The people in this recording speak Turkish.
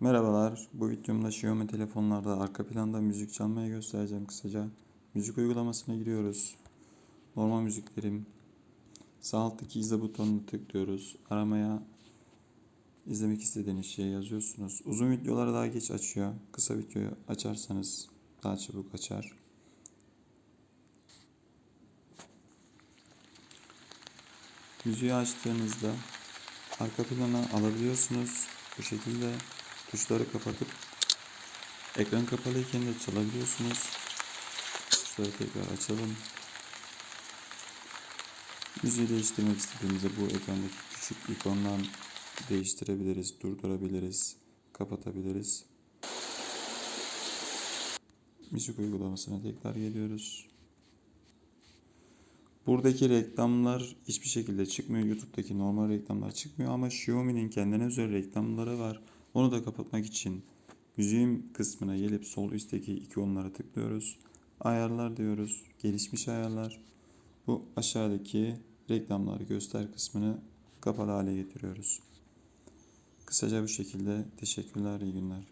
Merhabalar, bu videomda Xiaomi telefonlarda arka planda müzik çalmayı göstereceğim kısaca. Müzik uygulamasına giriyoruz. Normal müziklerim. Sağ alttaki izle butonunu tıklıyoruz. Aramaya izlemek istediğiniz şeyi yazıyorsunuz. Uzun videoları daha geç açıyor. Kısa videoyu açarsanız daha çabuk açar. Müziği açtığınızda arka plana alabiliyorsunuz. Bu şekilde tuşları kapatıp ekran kapalıyken de çalabiliyorsunuz. Tuşları tekrar açalım. Müziği değiştirmek istediğimizde bu ekrandaki küçük ikondan değiştirebiliriz, durdurabiliriz, kapatabiliriz. Müzik uygulamasına tekrar geliyoruz. Buradaki reklamlar hiçbir şekilde çıkmıyor. YouTube'daki normal reklamlar çıkmıyor ama Xiaomi'nin kendine özel reklamları var. Onu da kapatmak için müziğin kısmına gelip sol üstteki ikonlara tıklıyoruz. Ayarlar diyoruz. Gelişmiş ayarlar. Bu aşağıdaki reklamları göster kısmını kapalı hale getiriyoruz. Kısaca bu şekilde. Teşekkürler, iyi günler.